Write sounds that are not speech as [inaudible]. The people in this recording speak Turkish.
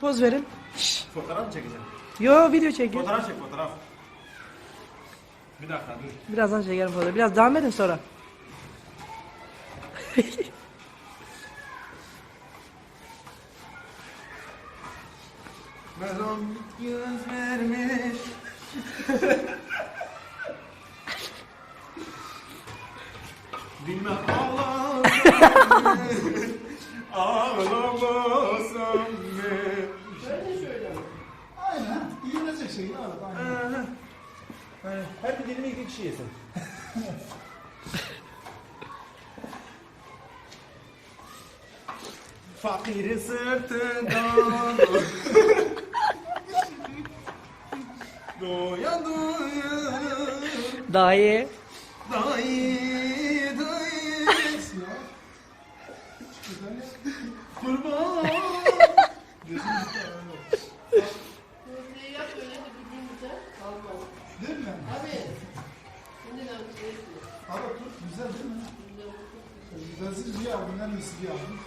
Poz verin. Şşş. Fotoğraf mı çekeceğim? Yo video çekin. Fotoğraf çek fotoğraf. Bir dakika dur. Birazdan çekerim fotoğrafı. Biraz devam edin sonra. [laughs] Melon göz vermiş. [laughs] Bilmem ağlasam ağlamasam [laughs] ne? Aynen. Yiyecek şey. Evet, aynen. Aynen. Her bir dilimi iki kişi yesin. [laughs] Fakiri sırtından Doya doya Dayı. Dayı dayı. Kurban Değil mi? Abi. Şimdi şey yapıyor. Abi tut. Güzel değil mi? Güzelsiz bir yavrum. En iyisi bir yavrum.